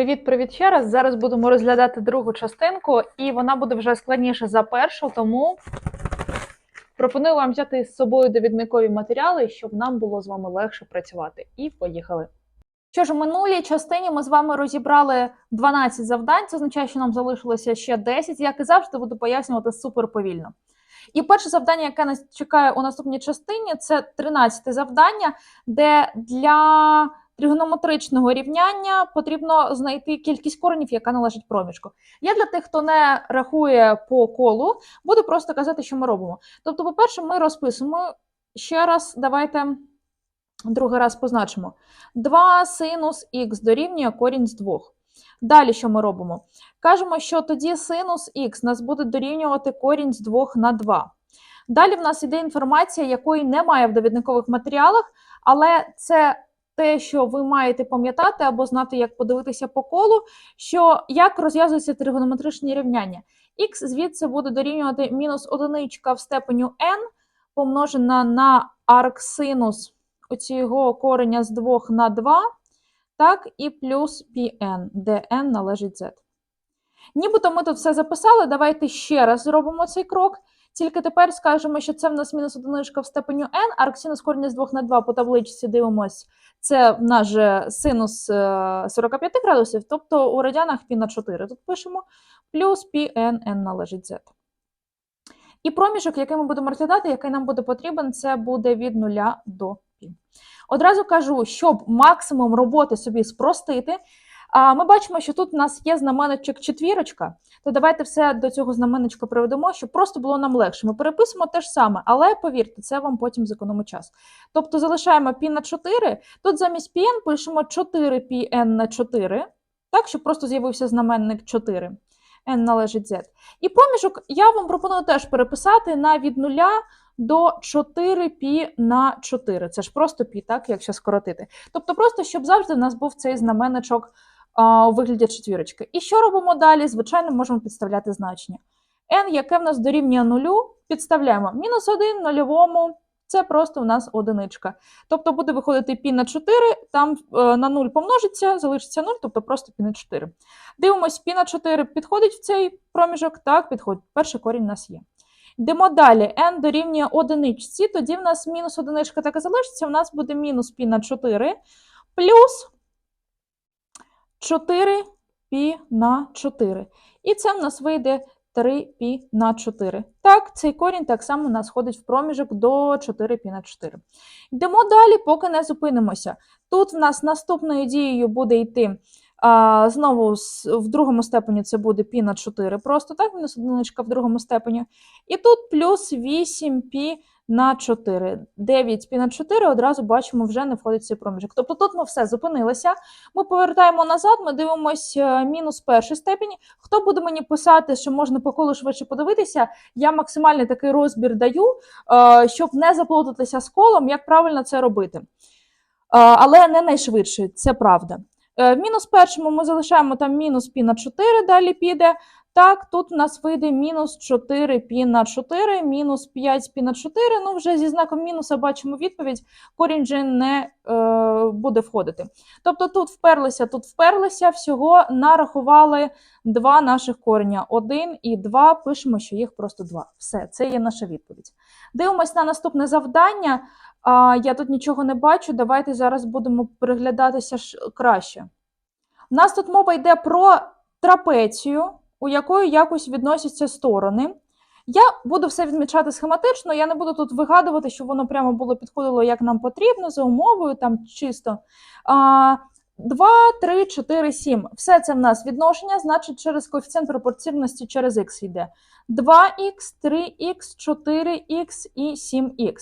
Привіт, привіт ще раз. Зараз будемо розглядати другу частинку, і вона буде вже складніша за першу, тому пропоную вам взяти з собою довідникові матеріали, щоб нам було з вами легше працювати. І поїхали. Що ж, у минулій частині ми з вами розібрали 12 завдань. Це означає, що нам залишилося ще 10. Як і завжди, буду пояснювати супер повільно. І перше завдання, яке нас чекає у наступній частині, це 13 завдання, де для тригонометричного рівняння потрібно знайти кількість коренів, яка належить проміжку. Я для тих, хто не рахує по колу, буду просто казати, що ми робимо. Тобто, по-перше, ми розписуємо ще раз, давайте другий раз позначимо. 2 синус х дорівнює корінь з 2. Далі що ми робимо? Кажемо, що тоді синус х нас буде дорівнювати корінь з 2 на 2. Далі в нас іде інформація, якої немає в довідникових матеріалах, але це те, що ви маєте пам'ятати або знати, як подивитися по колу, що як розв'язуються тригонометричні рівняння. Х звідси буде дорівнювати мінус одиничка в степеню n помножена на арксинус оцього кореня з 2 на 2, так, і плюс pn, де n належить z. Нібито ми тут все записали, давайте ще раз зробимо цей крок. Тільки тепер скажемо, що це в нас мінус одиничка в степеню n, а корення з 2 на 2 по табличці дивимось. Це в нас же синус е, 45 градусів, тобто у радянах π на 4 тут пишемо, плюс pn n належить z. І проміжок, який ми будемо розглядати, який нам буде потрібен, це буде від 0 до π. Одразу кажу, щоб максимум роботи собі спростити, а ми бачимо, що тут у нас є знаменничок четвірочка, то давайте все до цього знаменничка приведемо, щоб просто було нам легше. Ми переписуємо те ж саме, але повірте, це вам потім зекономить час. Тобто залишаємо π на 4, тут замість πn пишемо 4πn на 4, так, щоб просто з'явився знаменник 4. n належить z. І проміжок я вам пропоную теж переписати на від 0 до 4π на 4. Це ж просто π, так, якщо скоротити. Тобто просто, щоб завжди в нас був цей знаменничок а, у вигляді четвірочки. І що робимо далі? Звичайно, можемо підставляти значення. n, яке в нас дорівнює нулю, підставляємо мінус 1 нульовому. Це просто у нас одиничка. Тобто буде виходити пі на 4, там е, на 0 помножиться, залишиться 0, тобто просто пі на 4. Дивимось, пі на 4 підходить в цей проміжок, так, підходить. Перший корінь у нас є. Йдемо далі, n дорівнює одиничці, тоді в нас мінус одиничка так і залишиться, у нас буде мінус пі на 4, плюс 4π на 4. І це в нас вийде 3π на 4. Так, цей корінь так само у нас ходить в проміжок до 4π на 4. Йдемо далі, поки не зупинимося. Тут в нас наступною дією буде йти а, знову з- в другому степені це буде π на 4, просто так, мінус одиничка в другому степені. І тут плюс 8π на 4. 9π на 4 одразу бачимо, вже не входить в цей проміжок. Тобто тут ми все зупинилися. Ми повертаємо назад, ми дивимося мінус першої степені. Хто буде мені писати, що можна по колу швидше подивитися, я максимальний такий розбір даю, е, щоб не заплутатися з колом, як правильно це робити. Е, Але не найшвидше, це правда. Е, В мінус першому ми залишаємо там мінус пі на 4, далі піде. Так, тут у нас вийде мінус 4 пі на 4, мінус 5 пі на 4. Ну, вже зі знаком мінуса бачимо відповідь, корінь вже не е, буде входити. Тобто тут вперлися, тут вперлися, всього нарахували два наших кореня. 1 і 2, пишемо, що їх просто 2. Все, це є наша відповідь. Дивимось на наступне завдання. А, я тут нічого не бачу, давайте зараз будемо переглядатися краще. У нас тут мова йде про трапецію, у якої якось відносяться сторони. Я буду все відмічати схематично, я не буду тут вигадувати, щоб воно прямо було підходило, як нам потрібно, за умовою, там чисто. А, 2, 3, 4, 7. Все це в нас відношення, значить, через коефіцієнт пропорційності через х йде. 2х, 3х, 4х і 7х.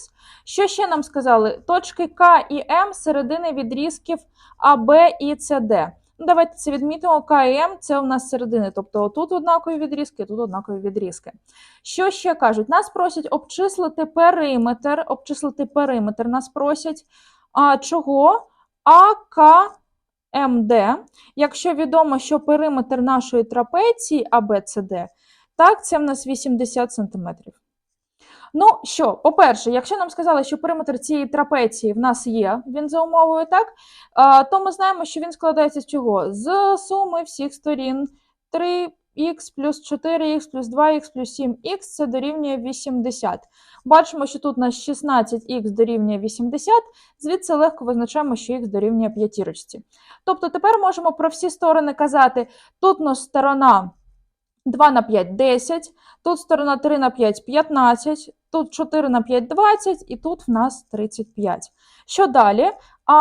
Що ще нам сказали? Точки К і М середини відрізків АБ і СД. Ну, давайте це відмітимо. К і М це у нас середини, тобто тут однакові відрізки, тут однакові відрізки. Що ще кажуть? Нас просять обчислити периметр, обчислити периметр нас просять. А чого? АК МД. Якщо відомо, що периметр нашої трапеції АБЦД, так, це в нас 80 см. Ну що, по-перше, якщо нам сказали, що периметр цієї трапеції в нас є, він за умовою, так, то ми знаємо, що він складається з чого? З суми всіх сторін 3х плюс 4х плюс 2х плюс 7х це дорівнює 80. Бачимо, що тут у нас 16х дорівнює 80, звідси легко визначаємо, що х дорівнює п'ятірочці. Тобто тепер можемо про всі сторони казати, тут у нас сторона 2 на 5 – 10, тут сторона 3 на 5 – 15, тут 4 на 5 – 20, і тут в нас 35. Що далі? А,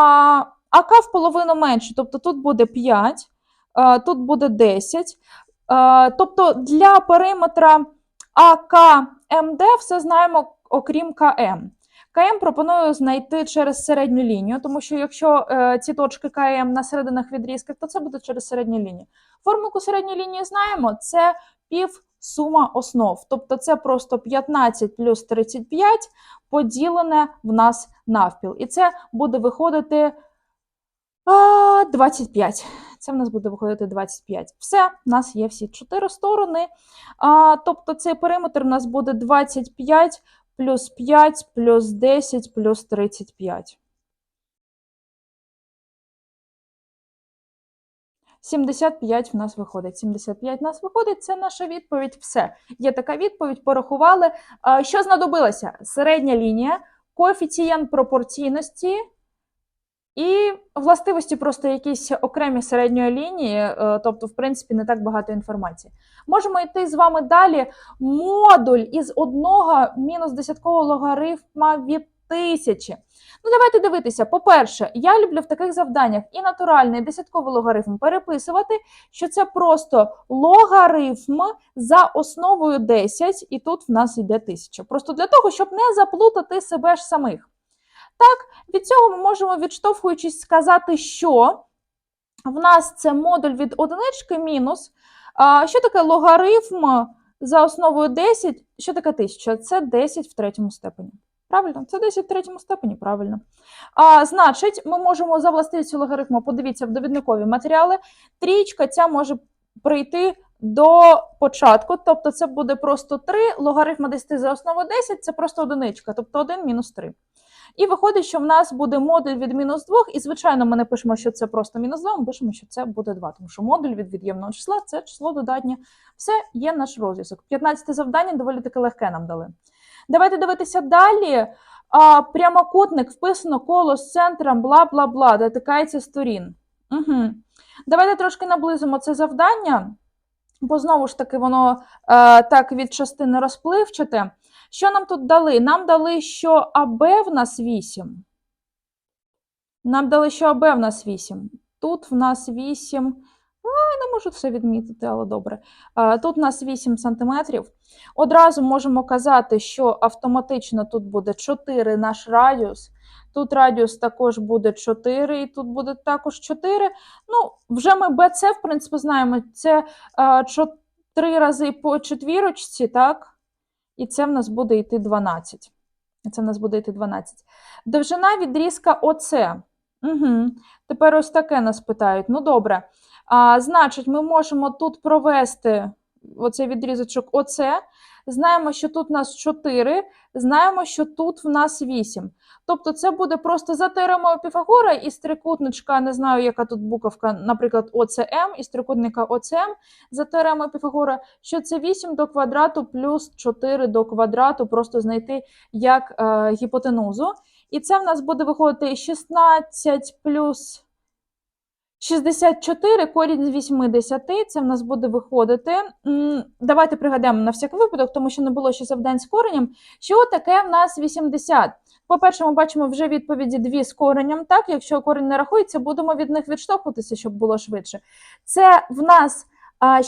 АК в половину менше, тобто тут буде 5, а, тут буде 10. А, тобто для периметра АК МД все знаємо, окрім КМ. КМ пропоную знайти через середню лінію, тому що якщо е, ці точки КМ на серединах відрізків, то це буде через середню лінію. Формулку середньої лінії знаємо, це пів сума основ. Тобто це просто 15 плюс 35 поділене в нас навпіл. І це буде виходити 25. Це в нас буде виходити 25. Все, в нас є всі чотири сторони. Тобто цей периметр у нас буде 25 плюс 5 плюс 10 плюс 35. 75 в нас виходить. 75 в нас виходить, це наша відповідь. Все. Є така відповідь, порахували. Що знадобилося? Середня лінія, коефіцієнт пропорційності і властивості просто якісь окремі середньої лінії, е, тобто, в принципі, не так багато інформації. Можемо йти з вами далі. Модуль із одного мінус десяткового логарифма від тисячі. Ну, давайте дивитися. По-перше, я люблю в таких завданнях і натуральний і десятковий логарифм переписувати, що це просто логарифм за основою 10, і тут в нас йде 1000. Просто для того, щоб не заплутати себе ж самих. Так, від цього ми можемо, відштовхуючись, сказати, що в нас це модуль від одинички мінус. Що таке логарифм за основою 10? Що таке 1000? Це 10 в третьому степені. Правильно, це 10 в третьому степені, правильно. А, Значить, ми можемо за властивістю логарифму, подивіться в довідникові матеріали. Трічка ця може прийти до початку, тобто це буде просто 3, логарифм 10 за основу 10 це просто одиничка, тобто 1 мінус 3. І виходить, що в нас буде модуль від мінус 2, і, звичайно, ми не пишемо, що це просто мінус 2, ми пишемо, що це буде 2, тому що модуль від від'ємного числа це число додатнє. Все, є наш розв'язок. 15 завдання доволі таки легке нам дали. Давайте дивитися далі. А, Прямокутник вписано коло з центром, бла бла бла, дотикається сторін. Угу. Давайте трошки наблизимо це завдання, бо знову ж таки воно е, так від частини розпливчате. Що нам тут дали? Нам дали, що АБ в нас 8. Нам дали, що АБ в нас 8. Тут в нас 8. Не можу все відмітити, але добре. Тут у нас 8 см. Одразу можемо казати, що автоматично тут буде 4 наш радіус. Тут радіус також буде 4, і тут буде також 4. Ну, вже ми BC, в принципі, знаємо. Це 3 рази по четвірочці, так? І це в нас буде йти 12. Це в нас буде йти 12. Довжина відрізка ОЦ. Угу. Тепер ось таке нас питають. Ну, добре. А, Значить, ми можемо тут провести оцей відрізочок ОЦ. Знаємо, що тут у нас 4, знаємо, що тут в нас 8. Тобто це буде просто за теоремою Піфагора із трикутничка, не знаю, яка тут буковка, наприклад, ОЦМ, із трикутника ОЦМ за теоремою Піфагора, що це 8 до квадрату плюс 4 до квадрату, просто знайти як е, гіпотенузу. І це в нас буде виходити 16 плюс 64, корінь з 80, це в нас буде виходити. Давайте пригадаємо на всяк випадок, тому що не було ще завдань з коренем. Що таке в нас 80? По-перше, ми бачимо вже відповіді дві з коренем. Так, якщо корінь не рахується, будемо від них відштовхуватися, щоб було швидше. Це в нас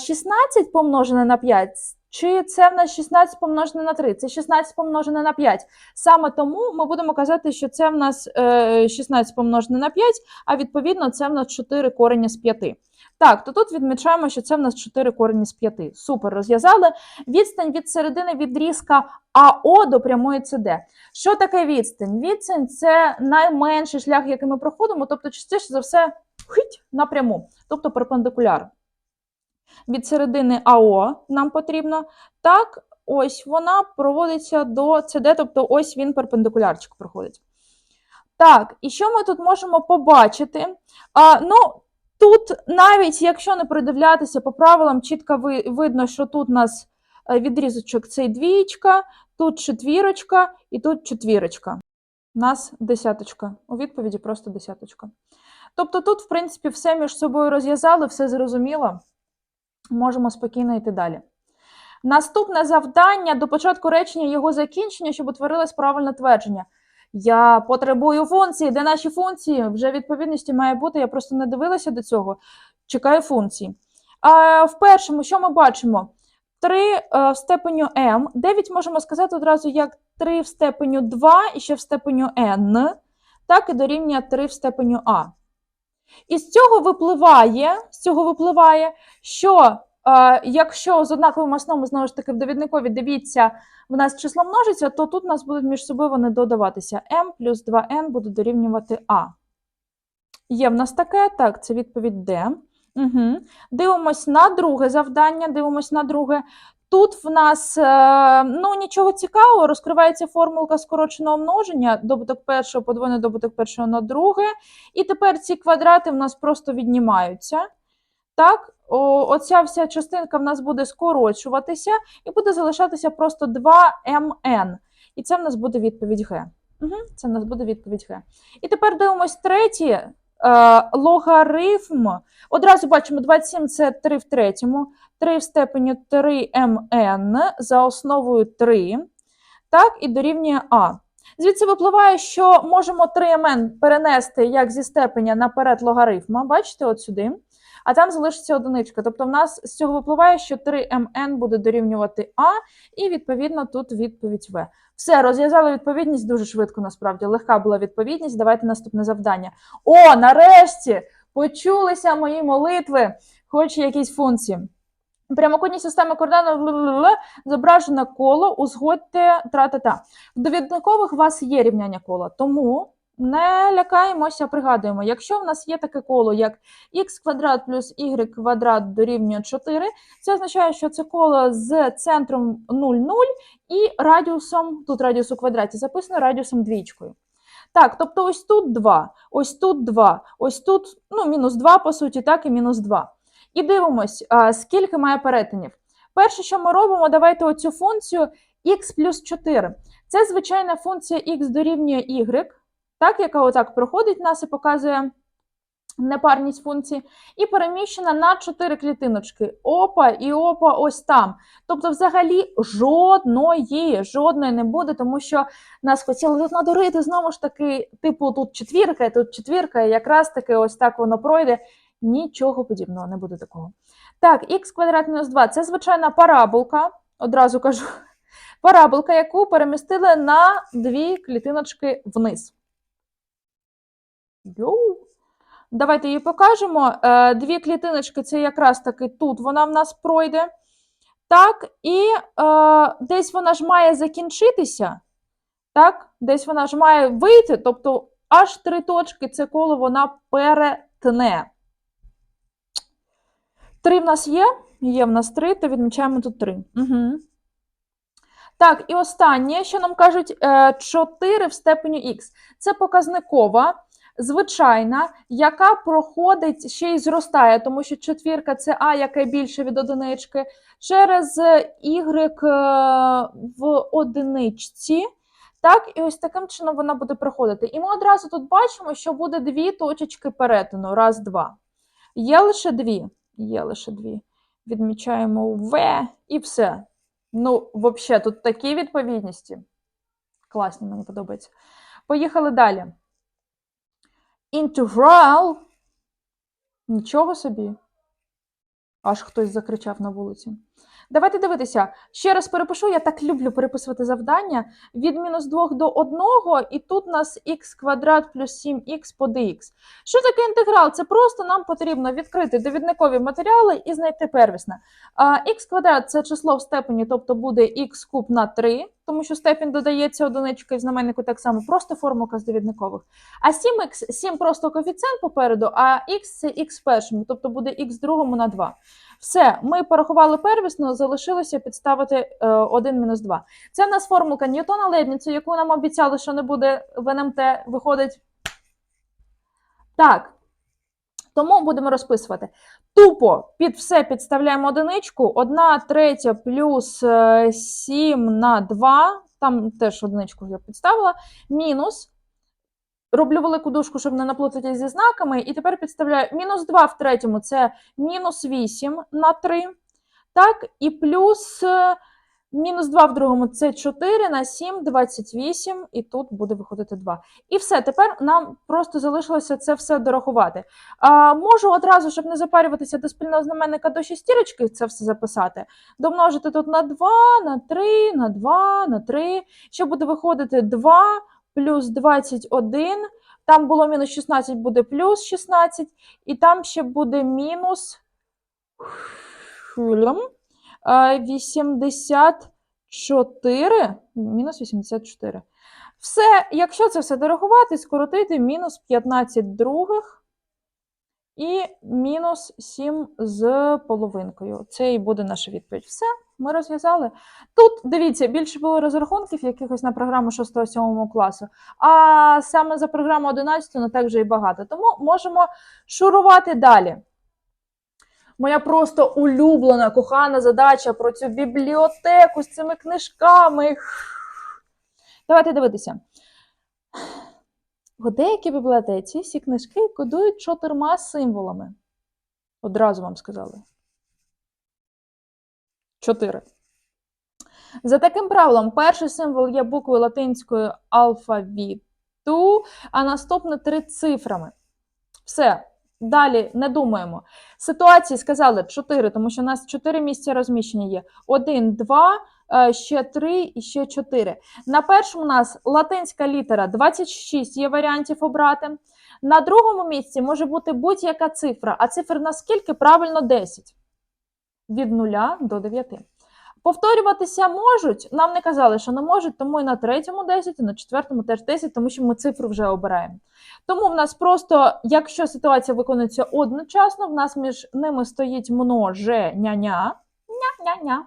16 помножене на 5. Чи це в нас 16 помножене на 3? Це 16 помножене на 5. Саме тому ми будемо казати, що це в нас 16 помножене на 5, а відповідно це в нас 4 корені з 5. Так, то тут відмічаємо, що це в нас 4 корені з 5. Супер, розв'язали. Відстань від середини відрізка АО до прямої ЦД. Що таке відстань? Відстань це найменший шлях, який ми проходимо, тобто, частіше за все, хить, напряму, тобто перпендикуляр від середини АО нам потрібно. Так, ось вона проводиться до CD, тобто ось він перпендикулярчик проходить. Так, і що ми тут можемо побачити? А, ну, тут навіть якщо не придивлятися по правилам, чітко ви, видно, що тут у нас е, відрізочок цей двієчка, тут четвірочка і тут четвірочка. У нас десяточка. У відповіді просто десяточка. Тобто тут, в принципі, все між собою розв'язали, все зрозуміло. Можемо спокійно йти далі. Наступне завдання до початку речення його закінчення, щоб утворилось правильне твердження. Я потребую функції. Де наші функції? Вже відповідності має бути. Я просто не дивилася до цього. Чекаю функції. А в першому, що ми бачимо? 3 е, в степеню m. 9 можемо сказати одразу як 3 в степеню 2 і ще в степеню n, так і дорівнює 3 в степеню a. І з цього випливає, з цього випливає, що е, якщо з однаковим основом, знову ж таки, в довідникові дивіться, в нас число множиться, то тут у нас будуть між собою вони додаватися. m плюс 2n буде дорівнювати a. Є в нас таке, так, це відповідь D. Угу. Дивимось на друге завдання, дивимось на друге. Тут в нас е, ну, нічого цікавого, розкривається формулка скороченого множення, добуток першого, подвоєний добуток першого на друге. І тепер ці квадрати в нас просто віднімаються. Так, о, оця вся частинка в нас буде скорочуватися і буде залишатися просто 2mn. І це в нас буде відповідь Г. Угу, це в нас буде відповідь Г. І тепер дивимось третє. Е, логарифм. Одразу бачимо 27 це 3 в третьому, 3 в степені 3 мн за основою 3. Так, і дорівнює А. Звідси випливає, що можемо 3 мн перенести як зі степеня наперед логарифма. Бачите, от сюди. А там залишиться одиничка. Тобто, в нас з цього випливає, що 3mn буде дорівнювати А, і відповідно тут відповідь В. Все, розв'язали відповідність дуже швидко, насправді. Легка була відповідність. Давайте наступне завдання. О, нарешті! Почулися мої молитви, хоч якісь функції. Прямокутні системи координат зображено коло, узгодьте тра-та-та. В довідникових у вас є рівняння кола, тому не лякаємося, пригадуємо, якщо в нас є таке коло, як х квадрат плюс y квадрат дорівнює 4, це означає, що це коло з центром 0,0 і радіусом, тут радіус у квадраті записано радіусом двічкою. Так, тобто ось тут 2, ось тут 2, ось тут ну, мінус 2, по суті, так, і мінус 2. І дивимось, скільки має перетинів. Перше, що ми робимо, давайте оцю функцію x плюс 4. Це звичайна функція x дорівнює y, так, яка отак проходить нас і показує непарність функції, і переміщена на 4 клітиночки. Опа і опа, ось там. Тобто, взагалі, жодної, жодної не буде, тому що нас хотіли тут надурити, знову ж таки, типу, тут четвірка, тут четвірка, і якраз таки ось так воно пройде. Нічого подібного не буде такого. Так, х квадрат мінус 2 це звичайна параболка, одразу кажу. Параболка, яку перемістили на дві клітиночки вниз. Йоу! Давайте її покажемо. Е, Дві клітиночки це якраз таки тут вона в нас пройде. Так, і е, десь вона ж має закінчитися. Так, десь вона ж має вийти, тобто аж три точки це коло вона перетне. Три в нас є? Є в нас три, то відмічаємо тут три. Угу. Так, і останнє, що нам кажуть, 4 в степені х. Це показникова, звичайна, яка проходить ще й зростає, тому що четвірка це А, яка більше від одинички, через y е, в одиничці. Так, і ось таким чином вона буде проходити. І ми одразу тут бачимо, що буде дві точечки перетину. Раз, два. Є лише дві. Є лише дві. Відмічаємо В і все. Ну, взагалі, тут такі відповідності. Класні, мені подобається. Поїхали далі. Integral. Нічого собі. Аж хтось закричав на вулиці. Давайте дивитися. Ще раз перепишу, я так люблю переписувати завдання. Від мінус 2 до 1, і тут у нас х квадрат плюс 7х по dx. Що таке інтеграл? Це просто нам потрібно відкрити довідникові матеріали і знайти первісне. Х квадрат це число в степені, тобто буде х куб на 3. Тому що степінь додається одиничкою в знаменнику так само, просто формулка з довідникових. А 7х, 7 просто коефіцієнт попереду, а х це х першому, тобто буде х другому на 2. Все, ми порахували первісно, залишилося підставити е, 1 мінус 2. Це в нас формулка Ньютона Лейбніца, яку нам обіцяли, що не буде в НМТ, виходить. Так. Тому будемо розписувати. Тупо під все підставляємо одиничку. 1 третя плюс е, 7 на 2, там теж одиничку я підставила, мінус. Роблю велику дужку, щоб не наплутати зі знаками. І тепер підставляю мінус 2 в третьому це мінус 8 на 3. Так, і плюс е, мінус 2 в другому це 4 на 7, 28, і тут буде виходити 2. І все, тепер нам просто залишилося це все дорахувати. А, можу одразу, щоб не запарюватися до спільного знаменника до шістірочки, це все записати. Домножити тут на 2, на 3, на 2, на 3. Що буде виходити 2 плюс 21. Там було мінус 16, буде плюс 16. І там ще буде мінус 84. Мінус 84. Все, якщо це все дорахувати, скоротити мінус 15 других і мінус 7 з половинкою. Це і буде наша відповідь. Все, ми розв'язали. Тут, дивіться, більше було розрахунків якихось на програму 6-7 класу, а саме за програму 11 не так вже і багато. Тому можемо шурувати далі. Моя просто улюблена, кохана задача про цю бібліотеку з цими книжками. Давайте дивитися. В деякій бібліотеці всі книжки кодують чотирма символами. Одразу вам сказали. Чотири. За таким правилом, перший символ є буквою латинської алфавіту, а наступне три цифрами. Все. Далі не думаємо. Ситуації сказали 4, тому що у нас 4 місця розміщення є. 1, 2, е, ще 3 і ще 4. На першому у нас латинська літера 26 є варіантів обрати. На другому місці може бути будь-яка цифра, а цифр наскільки правильно 10. Від 0 до 9. Повторюватися можуть. Нам не казали, що не можуть, тому і на третьому 10, і на четвертому теж 10, тому що ми цифру вже обираємо. Тому в нас просто, якщо ситуація виконується одночасно, в нас між ними стоїть множеня-ня, ня-ня-ня.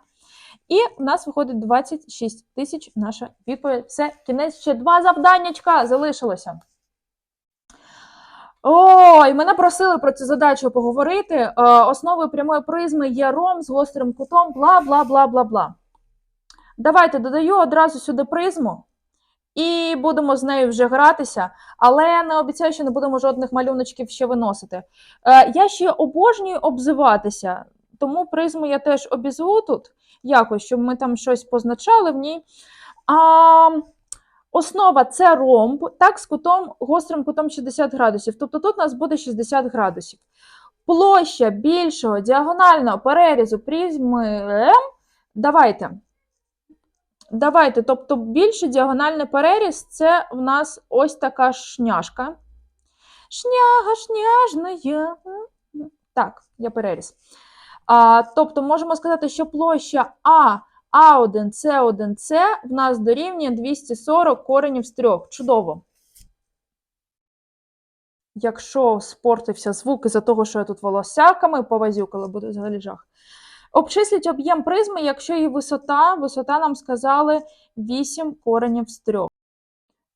І в нас виходить 26 тисяч наша відповідь. Все, кінець ще два завданнячка залишилося. Ой, мене просили про цю задачу поговорити. Е, Основою прямої призми є ром з гострим кутом, бла, бла, бла, бла, бла. Давайте додаю одразу сюди призму і будемо з нею вже гратися, але не обіцяю, що не будемо жодних малюночків ще виносити. Е, Я ще обожнюю обзиватися, тому призму я теж обізву тут якось, щоб ми там щось позначали в ній. А, Основа це ромб, так, з кутом, гострим кутом 60 градусів. Тобто тут у нас буде 60 градусів. Площа більшого діагонального перерізу призми Давайте. Давайте, тобто більший діагональний переріз це в нас ось така шняшка. Шняга, шняжна. Так, я переріз. А, тобто можемо сказати, що площа А а1, С1, С в нас дорівнює 240 коренів з трьох. Чудово. Якщо спортився звук із-за того, що я тут волосяками повазюкала, буде взагалі жах. Обчисліть об'єм призми, якщо її висота, висота нам сказали 8 коренів з трьох.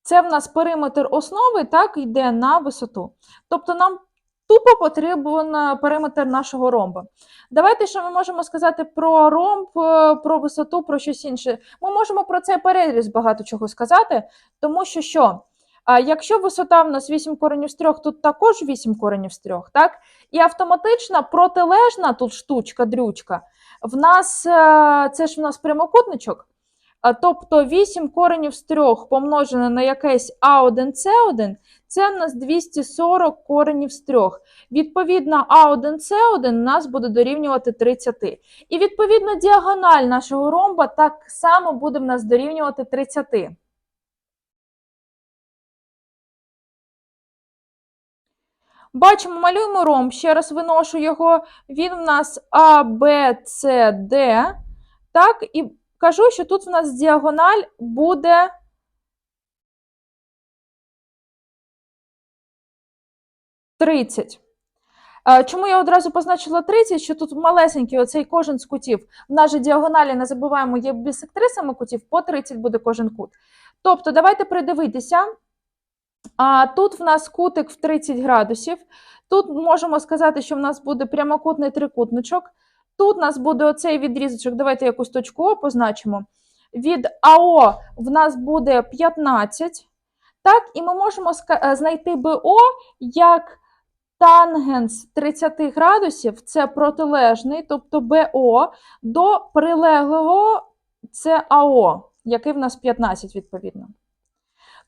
Це в нас периметр основи, так, йде на висоту. Тобто нам тупо потрібен периметр нашого ромба. Давайте, що ми можемо сказати про ромб, е, про висоту, про щось інше. Ми можемо про цей переріз багато чого сказати, тому що що? А якщо висота в нас 8 коренів з 3, тут також 8 коренів з 3, так? І автоматично протилежна тут штучка, дрючка, в нас е, це ж в нас прямокутничок. Тобто 8 коренів з 3 помножене на якесь А1С1, це в нас 240 коренів з 3. Відповідно, А1С1 у нас буде дорівнювати 30. І відповідно діагональ нашого ромба так само буде в нас дорівнювати 30. Бачимо, малюємо ромб, ще раз виношу його. Він в нас А, Б, С, Д. Так, і кажу, що тут в нас діагональ буде тридцять. Е, Чому я одразу позначила 30? Що тут малесенький оцей кожен з кутів. В нас же діагоналі, не забуваємо, є бісектрисами кутів, по 30 буде кожен кут. Тобто, давайте придивитися. А тут в нас кутик в 30 градусів. Тут можемо сказати, що в нас буде прямокутний трикутничок. Тут у нас буде оцей відрізочок. Давайте якусь точку О позначимо. Від АО в нас буде 15. Так, і ми можемо е, знайти БО як тангенс 30 градусів, це протилежний, тобто БО, до прилеглого це АО, який в нас 15 відповідно.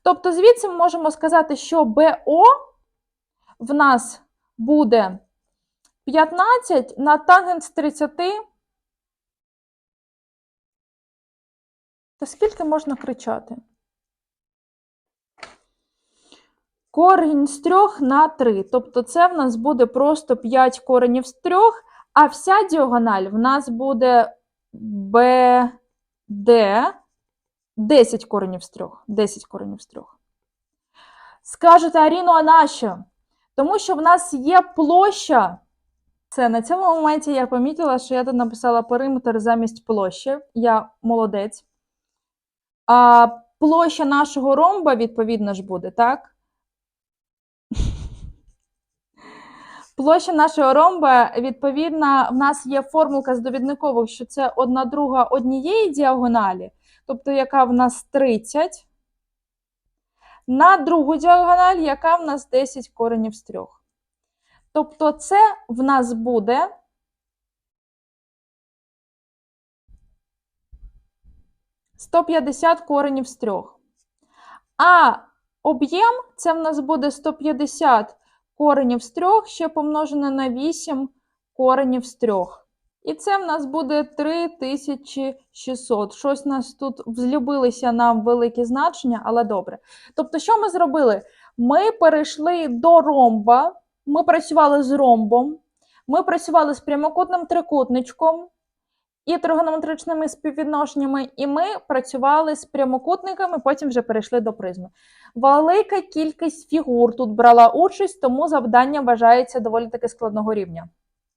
Тобто, звідси ми можемо сказати, що БО в нас буде 15 на тангенс 30. Та скільки можна кричати? Корінь з 3 на 3. Тобто це в нас буде просто 5 коренів з 3, а вся діагональ в нас буде BD 10 коренів з 3. 10 коренів з 3. Скажете, Аріно, а нащо? Тому що в нас є площа. Це на цьому моменті я помітила, що я тут написала периметр замість площі. Я молодець. А площа нашого ромба, відповідно ж, буде, так? Площа нашого ромба, відповідно, в нас є формулка з довідникових, що це одна друга однієї діагоналі, тобто яка в нас 30, на другу діагональ, яка в нас 10 коренів з 3. Тобто це в нас буде – 150 коренів з 3. А об'єм це в нас буде 150 коренів з 3, ще помножене на 8 коренів з 3. І це в нас буде 3600. Щось нас тут взлюбилися нам великі значення, але добре. Тобто, що ми зробили? Ми перейшли до ромба, ми працювали з ромбом, ми працювали з прямокутним трикутничком і тригонометричними співвідношеннями, і ми працювали з прямокутниками, потім вже перейшли до призми. Велика кількість фігур тут брала участь, тому завдання вважається доволі таки складного рівня.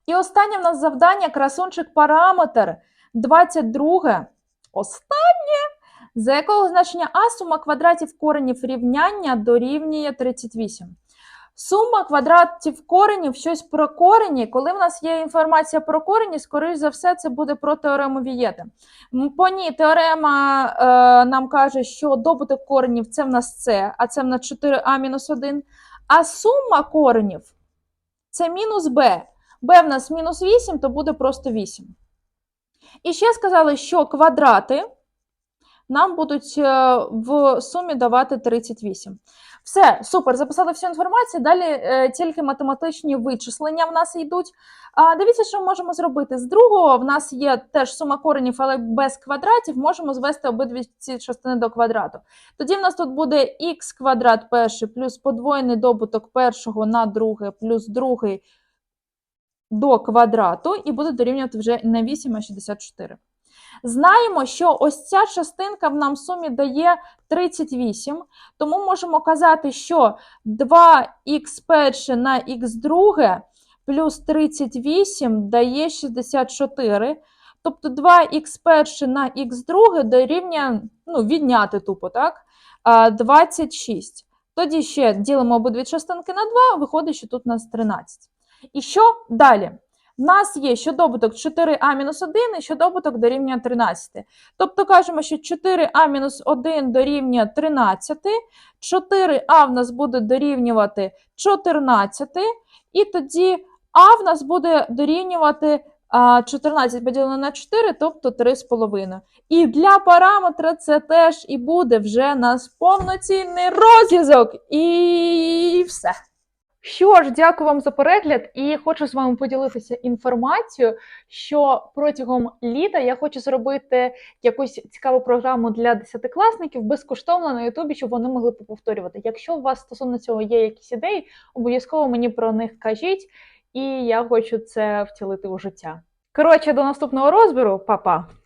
І останнє в нас завдання красунчик параметр 22. Останнє, за якого значення А сума квадратів коренів рівняння дорівнює 38. Сума квадратів коренів, щось про корені. Коли в нас є інформація про корені, скоріш за все, це буде про теорему Вієта. По ній теорема е, нам каже, що добуток коренів це в нас С, а це в нас 4а-1. А сума коренів це мінус b. b в нас мінус 8, то буде просто 8. І ще сказали, що квадрати нам будуть е, в сумі давати 38. Все, супер, записали всю інформацію. Далі е, тільки математичні вичислення в нас йдуть. А, дивіться, що ми можемо зробити. З другого в нас є теж сума коренів, але без квадратів. Можемо звести обидві ці частини до квадрату. Тоді в нас тут буде х квадрат перший плюс подвоєний добуток першого на друге плюс другий до квадрату, і буде дорівнювати вже не 8, а 64. Знаємо, що ось ця частинка в нам в сумі дає 38, тому можемо казати, що 2х перше на х друге плюс 38 дає 64. Тобто 2х перше на х друге дорівнює, ну, відняти тупо, так? 26. Тоді ще ділимо обидві частинки на 2, виходить, що тут у нас 13. І що далі? В нас є що добуток 4а-1 і що добуток дорівнює 13. Тобто кажемо, що 4а-1 дорівнює 13, 4а в нас буде дорівнювати 14, і тоді а в нас буде дорівнювати 14 поділено на 4, тобто 3,5. І для параметра це теж і буде вже нас повноцінний розв'язок. І все. Що ж, дякую вам за перегляд, і хочу з вами поділитися інформацією, що протягом літа я хочу зробити якусь цікаву програму для десятикласників безкоштовно на Ютубі, щоб вони могли повторювати. Якщо у вас стосовно цього є якісь ідеї, обов'язково мені про них кажіть, і я хочу це втілити у життя. Коротше, до наступного розбіру, Па-па!